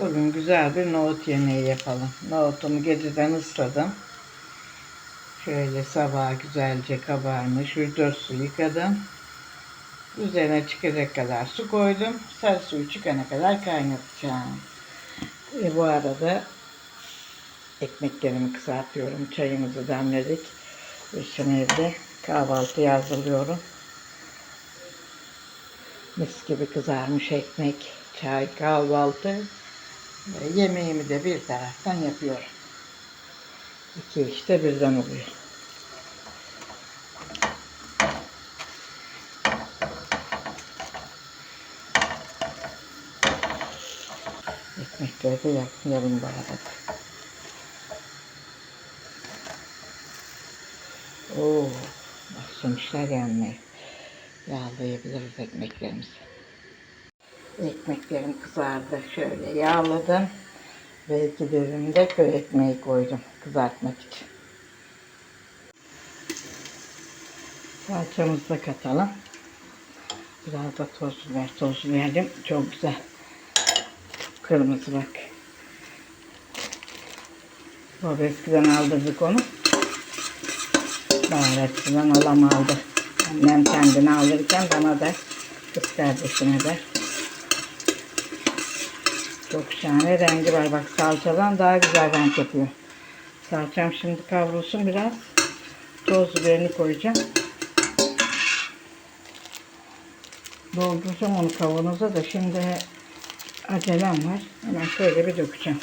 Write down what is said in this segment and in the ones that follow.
Bugün güzel bir nohut yemeği yapalım. Nohutumu geceden ısladım. Şöyle sabah güzelce kabarmış. 3-4 su yıkadım. Üzerine çıkacak kadar su koydum. Sarı suyu çıkana kadar kaynatacağım. Ve bu arada ekmeklerimi kızartıyorum. Çayımızı demledik. Ve şimdi evde kahvaltı hazırlıyorum. Mis gibi kızarmış ekmek, çay, kahvaltı. Ve yemeğimi de bir taraftan yapıyorum. İki işte birden oluyor. Ekmekleri de yapmayalım bu arada. Oo, başlamışlar yanmaya. Yağlayabiliriz ekmeklerimizi. Ekmeklerim kızardı. Şöyle yağladım. Ve iki dilim de köy ekmeği koydum kızartmak için. Salçamızı da katalım. Biraz da toz biber, toz verdim. Çok güzel. Kırmızı bak. Baba eskiden aldırdık onu. Baharatçıdan alam aldı. Annem kendini alırken bana da kız kardeşime de. Çok şahane rengi var. Bak salçadan daha güzel renk yapıyor. Salçam şimdi kavrulsun biraz. Toz biberini koyacağım. Dolduracağım onu kavanoza da şimdi acelem var. Hemen şöyle bir dökeceğim.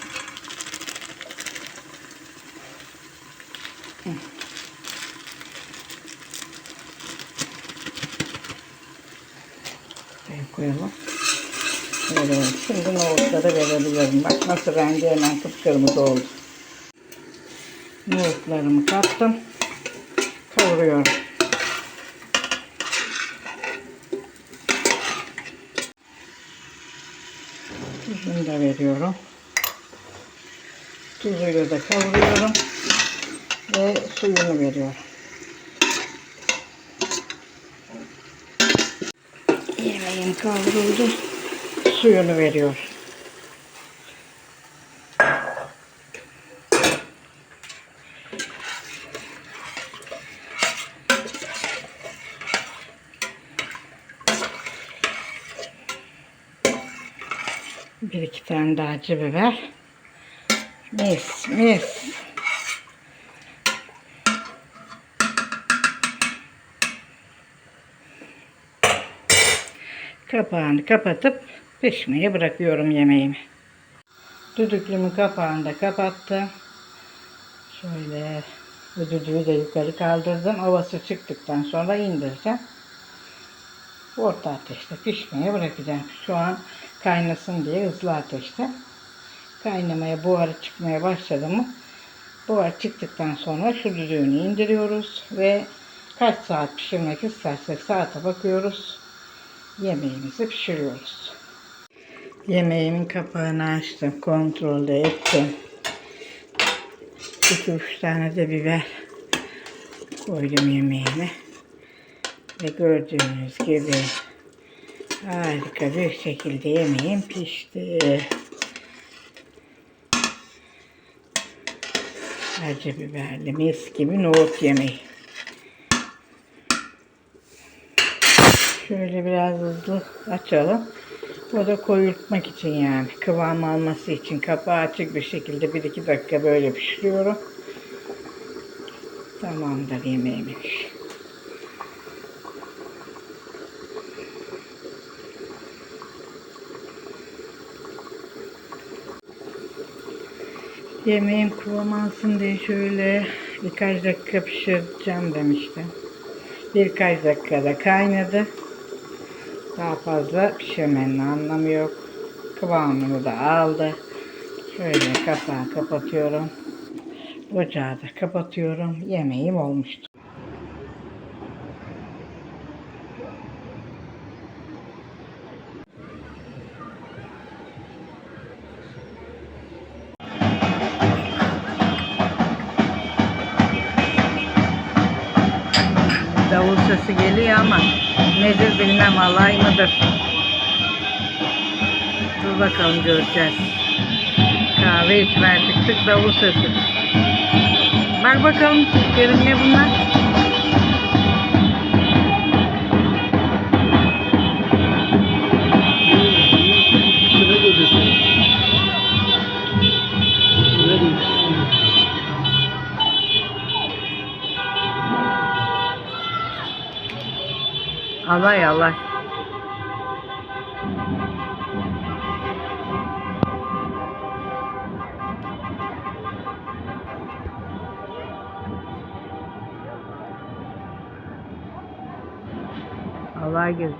Koyalım. Evet, şimdi nohutları verebilirim. Bak nasıl rengi hemen kıpkırmızı oldu. Nohutlarımı kattım. Kavuruyorum. Tuzunu da veriyorum. Tuzuyla da kavuruyorum. Ve suyunu veriyorum. Yemeğim kavruldu. Suyunu veriyor. Bir iki tane daha acı biber. Mis mis. Kapağını kapatıp pişmeye bırakıyorum yemeğimi. Düdüklümün kapağını da kapattım. Şöyle düdüğü de yukarı kaldırdım. Havası çıktıktan sonra indireceğim. Orta ateşte pişmeye bırakacağım. Şu an kaynasın diye hızlı ateşte. Kaynamaya buharı çıkmaya başladı mı buhar çıktıktan sonra şu düdüğünü indiriyoruz ve kaç saat pişirmek istersek saate bakıyoruz. Yemeğimizi pişiriyoruz. Yemeğimin kapağını açtım. Kontrol de ettim. 2-3 tane de biber koydum yemeğime. Ve gördüğünüz gibi harika bir şekilde yemeğim pişti. Acı biberli mis gibi nohut yemeği. Şöyle biraz hızlı açalım. O da koyultmak için yani. Kıvam alması için kapağı açık bir şekilde 1-2 dakika böyle pişiriyorum. Tamamdır yemeğimiz. Yemeğim kıvam alsın diye şöyle birkaç dakika pişireceğim demiştim. Birkaç dakikada kaynadı. Daha fazla pişirmenin anlamı yok. Kıvamını da aldı. Şöyle kapağı kapatıyorum. Ocağı da kapatıyorum. Yemeğim olmuştu. Davul sesi geliyor ama nedir bilmem alay mıdır? Dur bakalım göreceğiz. Kahve içmeye çıktık davul sesi. Bak bakalım Kerim ne bunlar? Alay alay. Alay geziyor.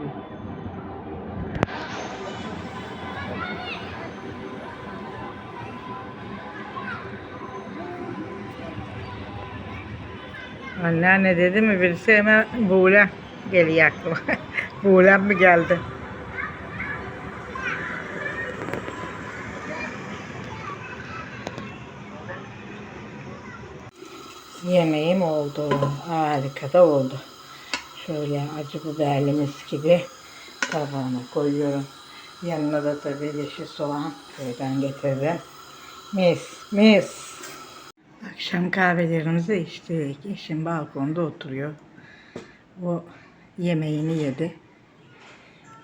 Anneanne dedi mi birisi hemen buğulem geliyor aklıma. buğulem mi geldi? Yemeğim oldu. Harika da oldu. Şöyle acı biberli mis gibi tabağına koyuyorum. Yanına da tabii yeşil soğan köyden getirdim. Mis mis. Akşam kahvelerimizi içtik. Eşim balkonda oturuyor. O yemeğini yedi.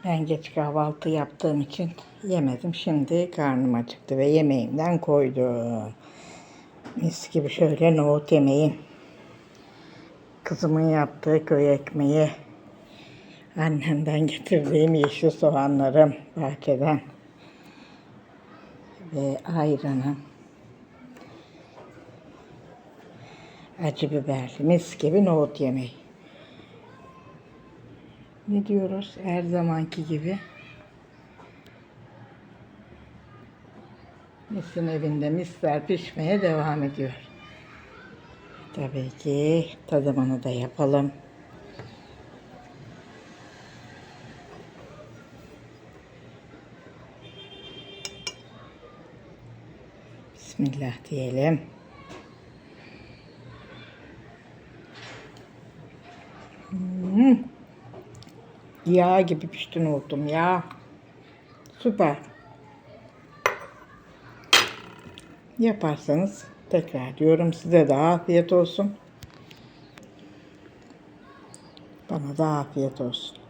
Ben geç kahvaltı yaptığım için yemedim. Şimdi karnım acıktı ve yemeğimden koydum. Mis gibi şöyle nohut yemeğim. Kızımın yaptığı köy ekmeği. Annemden getirdiğim yeşil soğanlarım bahçeden. Ve ayranım. acı biberli mis gibi nohut yemeği. Ne diyoruz? Her zamanki gibi. Misin evinde misler pişmeye devam ediyor. Tabii ki tadımını da yapalım. Bismillah diyelim. Yağ gibi pişti nohutum ya. Süper. Yaparsanız tekrar diyorum size de afiyet olsun. Bana da afiyet olsun.